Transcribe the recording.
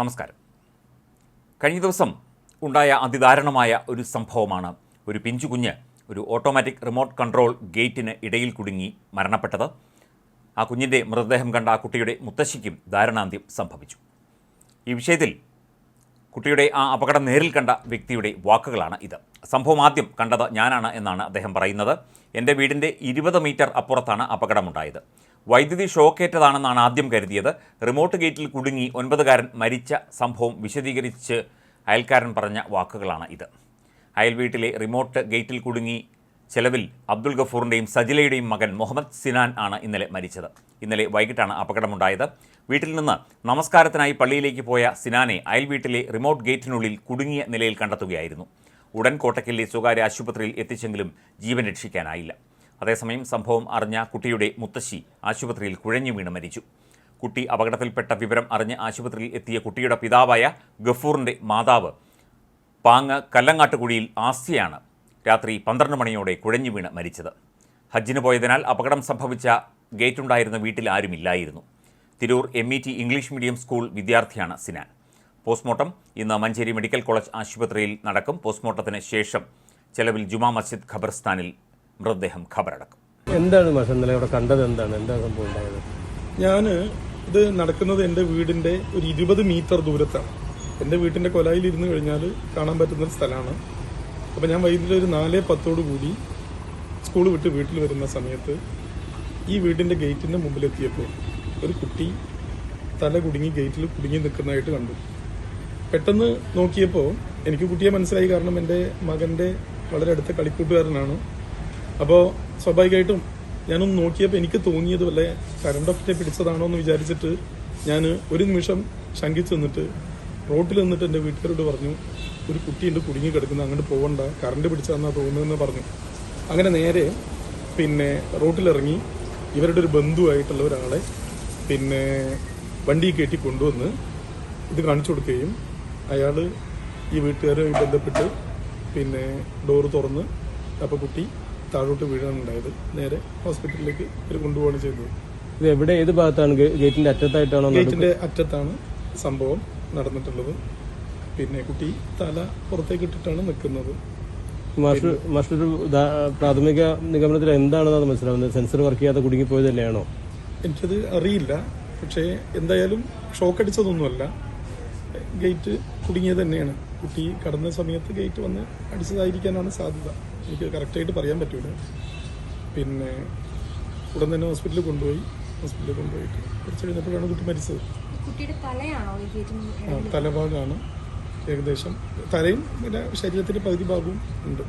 നമസ്കാരം. കഴിഞ്ഞ ദിവസം ഉണ്ടായ അതിദാരുണമായ ഒരു സംഭവമാണ് ഒരു പിഞ്ചുകുഞ്ഞ് ഒരു ഓട്ടോമാറ്റിക് റിമോട്ട് കൺട്രോൾ ഗേറ്റിന് ഇടയിൽ കുടുങ്ങി മരണപ്പെട്ടത്. ആ കുഞ്ഞിന്റെ മൃതദേഹം കണ്ട ആ കുട്ടിയുടെ മുത്തശ്ശിക്കും ദാരുണാന്ത്യം സംഭവിച്ചു. ഈ വിഷയത്തിൽ കുട്ടിയുടെ ആ അപകടം നേരിൽ കണ്ട വ്യക്തിയുടെ വാക്കുകളാണ് ഇത്. സംഭവം ആദ്യം കണ്ടത് ഞാനാണ് എന്നാണ് അദ്ദേഹം പറയുന്നത്. എന്റെ വീടിന്റെ ഇരുപത് മീറ്റർ അപ്പുറത്താണ് അപകടമുണ്ടായത്. വൈദ്യുതി ഷോക്കേറ്റതാണെന്നാണ് ആദ്യം കരുതിയത്. റിമോട്ട് ഗേറ്റിൽ കുടുങ്ങി ഒൻപതുകാരൻ മരിച്ച സംഭവം വിശദീകരിച്ച് അയൽക്കാരൻ പറഞ്ഞ വാക്കുകളാണ് ഇത്. അയൽ വീട്ടിലെ റിമോട്ട് ഗേറ്റിൽ കുടുങ്ങി ചെലവിൽ അബ്ദുൾ ഗഫൂറിന്റെയും സജിലയുടെയും മകൻ മുഹമ്മദ് സിനാൻ ആണ് ഇന്നലെ മരിച്ചത്. ഇന്നലെ വൈകിട്ടാണ് അപകടമുണ്ടായത്. വീട്ടിൽ നിന്ന് നമസ്കാരത്തിനായി പള്ളിയിലേക്ക് പോയ സിനാനെ അയൽ വീട്ടിലെ റിമോട്ട് ഗേറ്റിനുള്ളിൽ കുടുങ്ങിയ നിലയിൽ കണ്ടെത്തുകയായിരുന്നു. ഉടൻ കോട്ടക്കലിലെ സ്വകാര്യ ആശുപത്രിയിൽ എത്തിച്ചെങ്കിലും ജീവൻ രക്ഷിക്കാനായില്ല. അതേസമയം സംഭവം അറിഞ്ഞ കുട്ടിയുടെ മുത്തശ്ശി ആശുപത്രിയിൽ കുഴഞ്ഞു വീണ് മരിച്ചു. കുട്ടി അപകടത്തിൽപ്പെട്ട വിവരം അറിഞ്ഞ് ആശുപത്രിയിൽ എത്തിയ കുട്ടിയുടെ പിതാവായ ഗഫൂറിന്റെ മാതാവ് പാങ്ങ് കല്ലങ്ങാട്ടുകുഴിയിൽ ആസ്തിയാണ് രാത്രി പന്ത്രണ്ട് മണിയോടെ കുഴഞ്ഞു വീണ് മരിച്ചത്. ഹജ്ജിന് പോയതിനാൽ അപകടം സംഭവിച്ച ഗേറ്റുണ്ടായിരുന്ന വീട്ടിൽ ആരുമില്ലായിരുന്നു. Tirur M E T English medium school വിദ്യാർത്ഥിയാണ് സിനാൻ. പോസ്റ്റ്മോർട്ടം ഇന്ന് മഞ്ചേരി മെഡിക്കൽ കോളേജ് ആശുപത്രിയിൽ നടക്കും. പോസ്റ്റ്മോർട്ടത്തിന് ശേഷം ചെലവിൽ ജുമാ മസ്ജിദ് ഖബർസ്ഥാനിൽ മൃതദേഹം ഖബറടക്കും. എന്താണ് മാഷ ഇവിടെ അവിടെ കണ്ടത് എന്താണ്? എന്താ സംഭവം ഉണ്ടായത്? ഞാൻ ഇത് നടക്കുന്നത് എന്റെ വീടിന്റെ ഒരു ഇരുപത് മീറ്റർ ദൂരത്താണ്. എന്റെ വീട്ടിന്റെ കൊലായിൽ ഇരുന്ന് കഴിഞ്ഞാൽ കാണാൻ പറ്റുന്ന ഒരു സ്ഥലമാണ്. അപ്പോൾ ഞാൻ വൈകുന്നേരം ഒരു നാല് പത്തോടു കൂടി സ്കൂൾ വിട്ട് വീട്ടിൽ വരുന്ന സമയത്ത് ഈ വീടിന്റെ ഗേറ്റിന്റെ മുമ്പിലെത്തിയപ്പോൾ ഒരു കുട്ടി തല കുടുങ്ങി ഗേറ്റിൽ കുടുങ്ങി നിൽക്കുന്നതായിട്ട് കണ്ടു. പെട്ടെന്ന് നോക്കിയപ്പോൾ എനിക്ക് കുട്ടിയെ മനസ്സിലായി. കാരണം എന്റെ മകന്റെ വളരെ അടുത്ത കളിക്കൂട്ടുകാരനാണ്. അപ്പോൾ സ്വാഭാവികമായിട്ടും ഞാനൊന്ന് നോക്കിയപ്പോൾ എനിക്ക് തോന്നിയത് വല്ല കരണ്ടൊക്കെ പിടിച്ചതാണോ എന്ന് വിചാരിച്ചിട്ട് ഞാൻ ഒരു നിമിഷം ശങ്കിച്ചു നിന്നിട്ട് റോട്ടിൽ നിന്നിട്ട് എന്റെ വീട്ടുകാരോട് പറഞ്ഞു ഒരു കുട്ടിയുണ്ട് കുടുങ്ങി കിടക്കുന്നത് അങ്ങോട്ട് പോകണ്ട കറണ്ട് പിടിച്ചതെന്നാണ് തോന്നുന്നതെന്ന് പറഞ്ഞു. അങ്ങനെ നേരെ പിന്നെ റോട്ടിലിറങ്ങി ഇവരുടെ ഒരു ബന്ധുവായിട്ടുള്ള ഒരാളെ പിന്നെ വണ്ടി കയറ്റി കൊണ്ടുവന്ന് ഇത് കാണിച്ചു കൊടുക്കുകയും അയാൾ ഈ വീട്ടുകാരുമായി ബന്ധപ്പെട്ട് പിന്നെ ഡോറ് തുറന്ന് അപ്പോൾ കുട്ടി താഴോട്ട് വീഴാനുണ്ടായത്. നേരെ ഹോസ്പിറ്റലിലേക്ക് ഇവർ കൊണ്ടുപോവാണ് ചെയ്തത്. ഇത് എവിടെ ഏത് ഭാഗത്താണ്? ഗേ- ഗേറ്റിന്റെ അറ്റത്തായിട്ടാണോ നടക്കുന്നത്? ഗേറ്റിന്റെ അറ്റത്താണ് സംഭവം നടന്നിട്ടുള്ളത്. പിന്നെ കുട്ടി തല പുറത്തേക്ക് ഇട്ടിട്ടാണ് നിൽക്കുന്നത്. മാസ്റ്റർ പ്രാഥമിക നിഗമനത്തിൽ എന്താണെന്നാണ് മനസ്സിലാവുന്നത്? സെൻസർ വർക്ക് ചെയ്യാതെ കുടുങ്ങിപ്പോയതല്ലേയാണോ എനിക്കത് അറിയില്ല. പക്ഷേ എന്തായാലും ഷോക്ക് അടിച്ചതൊന്നുമല്ല ഗേറ്റ് കുടുങ്ങിയത് തന്നെയാണ്. കുട്ടി കടന്ന സമയത്ത് ഗേറ്റ് വന്ന് അടിച്ചതായിരിക്കാനാണ് സാധ്യത. എനിക്ക് കറക്റ്റായിട്ട് പറയാൻ പറ്റൂല. പിന്നെ ഉടൻ തന്നെ ഹോസ്പിറ്റലിൽ കൊണ്ടുപോയി. ഹോസ്പിറ്റലിൽ കൊണ്ടുപോയിട്ട് കുറച്ച് കഴിഞ്ഞപ്പോഴാണ് കുട്ടി മരിച്ചത്. കുട്ടിയുടെ തലയാണോ തലഭാഗമാണ് ഏകദേശം തലയും പിന്നെ ശരീരത്തിന്റെ പകുതി ഭാഗവും ഉണ്ട്.